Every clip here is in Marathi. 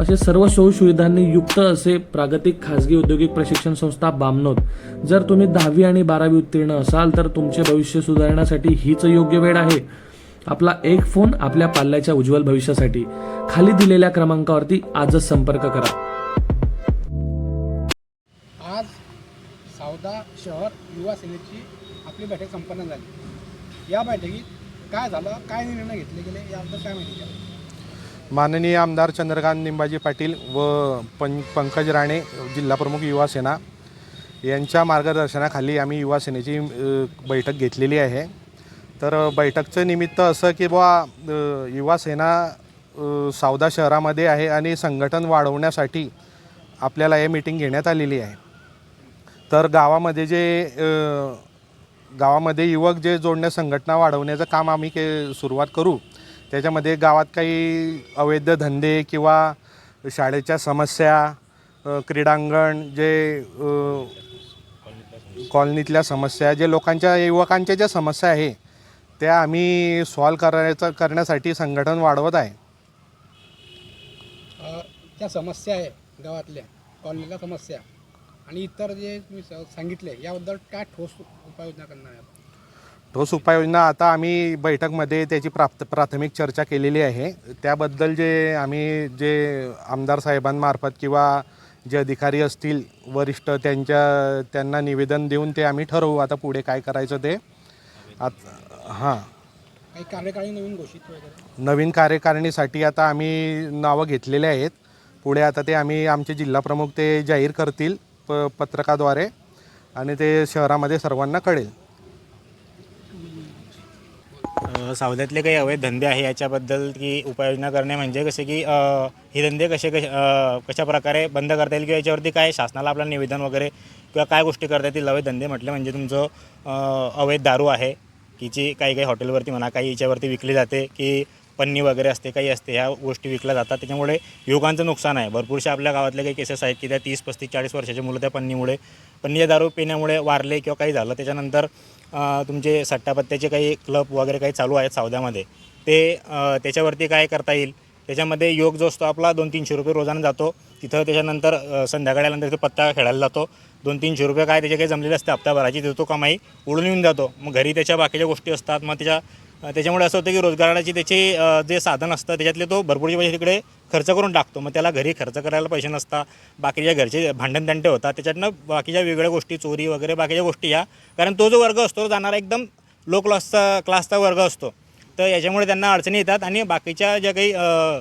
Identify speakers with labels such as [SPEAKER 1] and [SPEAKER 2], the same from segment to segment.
[SPEAKER 1] असे सर्व सोयीसुविधांनी युक्त असे प्रागतिक खाजगी औद्योगिक प्रशिक्षण संस्था बामनोद. जर तुम्ही दहावी आणि बारावी उत्तीर्ण असाल तर तुमचे भविष्य सुधारण्यासाठी हीच योग्य वेळ आहे. आपला एक फोन आपल्या पाल्याच्या उज्ज्वल भविष्यासाठी. खाली दिलेल्या क्रमांकावरती आजच संपर्क करा.
[SPEAKER 2] आज सावदा शहर युवा सेनेची आपली बैठक संपन्न झाली. या बैठकीत काय झालं काय निर्णय घेतले गेले याबद्दल काय माहिती द्या
[SPEAKER 3] माननीय आमदार चंद्रकांत निंबाजी पाटील व पं पंकज राणे जिल्हाप्रमुख युवासेना यांच्या मार्गदर्शनाखाली आम्ही युवासेनेची बैठक घेतलेली आहे. तर बैठकचं निमित्त असं की बुवा युवासेना सावदा शहरामध्ये आहे आणि संघटन वाढवण्यासाठी आपल्याला हे मीटिंग घेण्यात आलेली आहे. तर गावामध्ये जे गावामध्ये युवक जे जोडण्या संघटना वाढवण्याचं काम आम्ही के सुरुवात करू त्याच्यामध्ये गावात काही अवैध धंदे किंवा शाळेच्या समस्या क्रीडांगण जे कॉलनीतल्या समस्या जे लोकांच्या युवकांच्या ज्या समस्या आहे त्या आम्ही सॉल्व करायचं करण्यासाठी संघटन वाढवत आहे.
[SPEAKER 2] त्या समस्या आहे गावातल्या कॉलनीला समस्या आणि इतर जे तुम्ही सांगितले याबद्दल काय ठोस उपाययोजना करणार आहे
[SPEAKER 3] ठोस उपाययोजना आता आम्ही बैठकमध्ये त्याची प्राप्त प्राथमिक चर्चा केलेली आहे. त्याबद्दल जे आम्ही जे आमदार साहेबांमार्फत किंवा जे अधिकारी असतील वरिष्ठ त्यांच्या त्यांना निवेदन देऊन ते आम्ही ठरवू. आता पुढे काय करायचं ते आता हां.
[SPEAKER 2] काही कार्यकाळी नवीन घोषित वगैरे?
[SPEAKER 3] नवीन कार्यकारिणीसाठी आता आम्ही नावं घेतलेले आहेत. पुढे आता ते आम्ही आमचे जिल्हाप्रमुख ते जाहीर करतील प पत्रकाद्वारे आणि ते शहरामध्ये सर्वांना कळेल.
[SPEAKER 4] सावल्यातले सावध्यातले काही अवैध धंदे आहे याच्याबद्दल की उपाययोजना करणे म्हणजे कसे की हे धंदे कसे कश कशा प्रकारे बंद करता येईल किंवा याच्यावरती काय शासनाला आपलं निवेदन वगैरे किंवा काय गोष्टी करता येतील अवैध धंदे म्हटले म्हणजे तुमचं अवैध दारू आहे की जी काही काही हॉटेलवरती म्हणा काही याच्यावरती विकली जाते की पन्नी वगैरे असते काही असते ह्या गोष्टी विकल्या जातात. त्याच्यामुळे युवकांचं नुकसान आहे. भरपूरशा आपल्या गावातले काही केसेस आहेत की त्या तीस पस्तीस चाळीस वर्षाची मुलं त्या पन्नीमुळे पन्नीच्या दारू पिण्यामुळे वारले किंवा काही झालं. त्याच्यानंतर तुमचे सट्टापत्त्याचे काही क्लब वगैरे काही चालू आहेत सावद्यामध्ये ते त्याच्यावरती काय करता येईल? त्याच्यामध्ये योग जो असतो आपला दोन तीनशे रुपये रोजानं जातो. तिथं त्याच्यानंतर संध्याकाळी आल्यानंतर तिथं पत्ता खेळायला जातो. दोन तीनशे रुपये काय त्याचे काही जमलेले असते. हप्त्याभराची तिथं तो कमाई उडून येऊन जातो. मग घरी त्याच्या बाकीच्या गोष्टी असतात. मग त्याच्या त्याच्यामुळे असं होतं की रोजगाराची त्याचे जे साधन असतं त्याच्यातले तो भरपूरचे पैसे तिकडे खर्च करून टाकतो. मग त्याला घरी खर्च करायला पैसे नसतात बाकीच्या घरचे भांडण होतात. त्याच्यातनं बाकीच्या वेगळ्या गोष्टी चोरी वगैरे बाकीच्या गोष्टी या. कारण तो जो वर्ग असतो तो जाणारा एकदम लो क्लासचा क्लासचा वर्ग असतो. तर याच्यामुळे त्यांना अडचणी येतात आणि बाकीच्या ज्या काही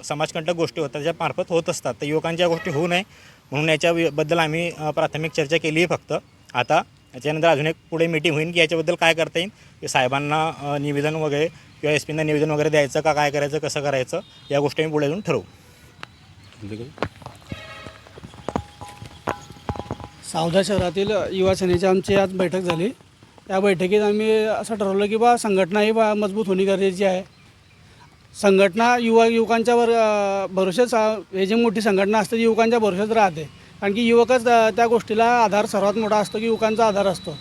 [SPEAKER 4] समाजकंटक गोष्टी होतात त्याच्यामार्फत होत असतात. तर युवकांच्या गोष्टी होऊ नये. म्हणून याच्याबद्दल आम्ही प्राथमिक चर्चा केली आहे फक्त. आता याच्यानंतर अजून एक पुढे मीटिंग होईल की याच्याबद्दल काय करता येईल? की साहेबांना निवेदन वगैरे किंवा एस पींना निवेदन वगैरे द्यायचं का काय करायचं कसं करायचं या गोष्टी आम्ही पुढे अजून ठरवू.
[SPEAKER 5] सावधा शहरातील युवा सेनेची आमची आज बैठक झाली. त्या बैठकीत आम्ही असं ठरवलं की बा संघटना ही बा मजबूत होणे गरजेची आहे. संघटना युवा युवकांच्यावर अ, भरोशाच हे जी मोठी संघटना असते ती युवकांच्या भरोशाच राहते. कारण की युवकच त्या गोष्टीला आधार सर्वात मोठा असतो की युवकांचा आधार असतो.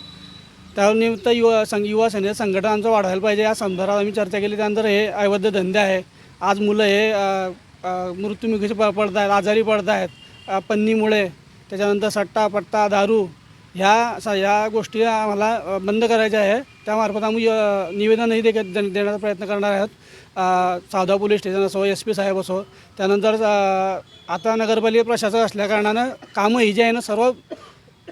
[SPEAKER 5] त्यानिमित्त युवा संघ युवा सैन्य संघटना आमचं वाढवायला पाहिजे. या संदर्भात आम्ही चर्चा केली. त्यानंतर हे अवैध धंदे आहे. आज मुलं हे मृत्युमुखीचे प पडत आहेत आजारी पडत आहेत पन्नीमुळे त्याच्यानंतर सट्टा पट्टा दारू ह्या स ह्या गोष्टी आम्हाला बंद करायच्या आहे. त्यामार्फत आम्ही निवेदनही दे दे- देण्याचा प्रयत्न करणार आहोत. अ, सावधा पोलीस स्टेशन असो एस पी साहेब असो त्यानंतर आता नगरपालिका प्रशासक असल्याकारणानं कामं ही जी आहे ना सर्व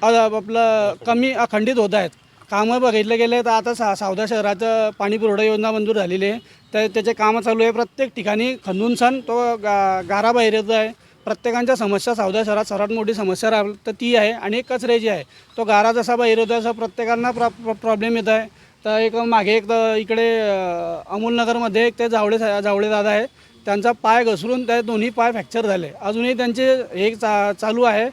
[SPEAKER 5] आपलं कमी अखंडित होत आहेत. कामं बघितलं गेले तर आता सा सावदा शहराचं पाणी पुरवठा योजना मंजूर झालेली आहे. तर त्याचे कामं चालू आहे. प्रत्येक ठिकाणी खंदून सण तो गा गारा बाहेर येतो आहे. प्रत्येकांच्या समस्या सावदा शहरात सर्वात मोठी समस्या राह तर ती आहे आणि कचऱ्याची आहे. तो गारा जसा बाहेर येतो तसा प्रत्येकांना प्रॉ प्र- प्रॉब्लेम येत आहे. तर एक मागे एक तर इकडे अमूलनगरमध्ये अमोलनगरमध्ये एक ते जावळे सा- जावळे दादा आहे. त्यांचा पाय घसरून त्या दोन्ही पाय फ्रॅक्चर झाले. अजूनही त्यांचे हे चा चालू आहे.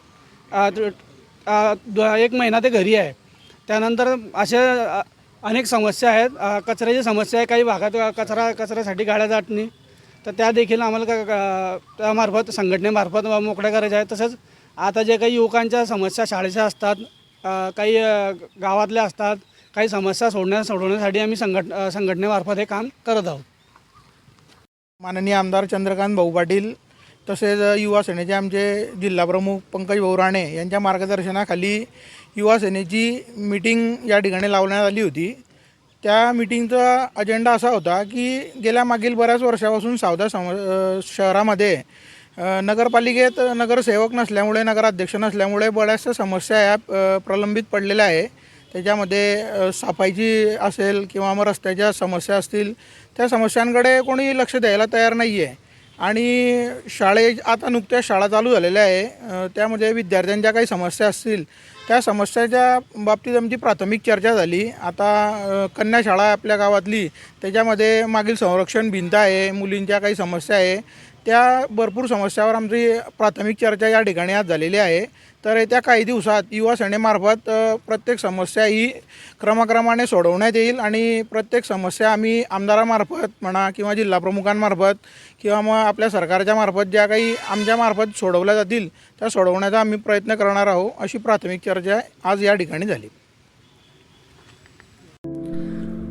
[SPEAKER 5] द- एक महिना ते घरी आहे. त्यानंतर अशा अनेक समस्या आहेत. कचऱ्याची समस्या आहे. काही भागात कचरा कचऱ्यासाठी गाड्या जात नाही तर त्या देखील आम्हाला का त्यामार्फत संघटनेमार्फत मोकळ्या करायच्या आहेत. तसंच आता जे काही युवकांच्या समस्या शाळेच्या असतात काही गावातल्या असतात काही समस्या सोडण्या सोडवण्यासाठी आम्ही संघट संघटनेमार्फत हे काम करत आहोत.
[SPEAKER 6] माननीय आमदार चंद्रकांत भाऊ पाटील तसेच युवा सेनेचे आमचे जिल्हाप्रमुख पंकज भाऊ राणे यांच्या मार्गदर्शनाखाली युवा सेनेची मीटिंग या ठिकाणी लावण्यात आली होती. त्या मिटिंगचा अजेंडा असा होता की गेल्या मागील बऱ्याच वर्षापासून सावदा सम शहरामध्ये नगरपालिकेत नगरसेवक नसल्यामुळे नगराध्यक्ष नसल्यामुळे बऱ्याचशा समस्या या प्रलंबित पडलेल्या आहे. त्याच्यामध्ये साफाईची असेल किंवा मग रस्त्याच्या समस्या असतील त्या समस्यांकडे कोणी लक्ष द्यायला तयार नाही आहे आणि शाळे आता नुकत्याच शाळा चालू झालेल्या आहे त्यामध्ये विद्यार्थ्यांच्या काही समस्या असतील त्या समस्याच्या बाबतीत आमची प्राथमिक चर्चा झाली. आता कन्या शाळा आपल्या गावातली त्याच्यामध्ये मागील संरक्षण भिंत आहे मुलींच्या काही समस्या आहे. त्या भरपूर समस्यावर आमची प्राथमिक चर्चा या ठिकाणी आज झालेली आहे. तर येत्या काही दिवसात युवा सेनेमार्फत प्रत्येक समस्या ही क्रमक्रमाने सोडवण्यात येईल आणि प्रत्येक समस्या आम्ही आमदारामार्फत म्हणा किंवा जिल्हाप्रमुखांमार्फत किंवा मग आपल्या सरकारच्या मार्फत ज्या काही आमच्यामार्फत सोडवल्या जातील त्या सोडवण्याचा आम्ही प्रयत्न करणार आहोत अशी प्राथमिक चर्चा आज या ठिकाणी झाली.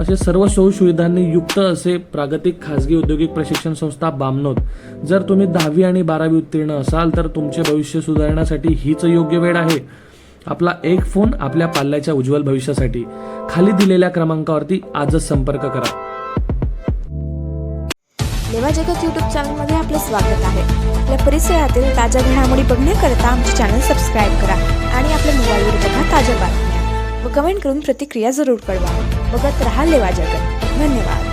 [SPEAKER 1] असे सर्व सोयीसुविधांनी युक्त असे प्रागतिक खाजगी औद्योगिक प्रशिक्षण संस्था बामनोद. जर तुम्ही दहावी आणि बारावी उत्तीर्ण असाल तर तुमचे भविष्य सुधारण्यासाठी हीच योग्य वेळ आहे. आपला एक फोन आपल्या पाल्याच्या उज्ज्वल भविष्यासाठी. खाली दिलेल्या क्रमांकावरती आजच संपर्क करा.
[SPEAKER 7] लेवा जगत यूट्यूब चॅनलमध्ये आपलं स्वागत आहे. आपल्या परिसरातील ताज्या घडामोडी बघण्याकरता आमचे चॅनल सबस्क्राईब करा आणि आपल्या मोबाईलवर बघा ताज्या बातम्या. व कमेंट करून प्रतिक्रिया जरूर कळवा. बघत राहा लेवा जगत धन्यवाद.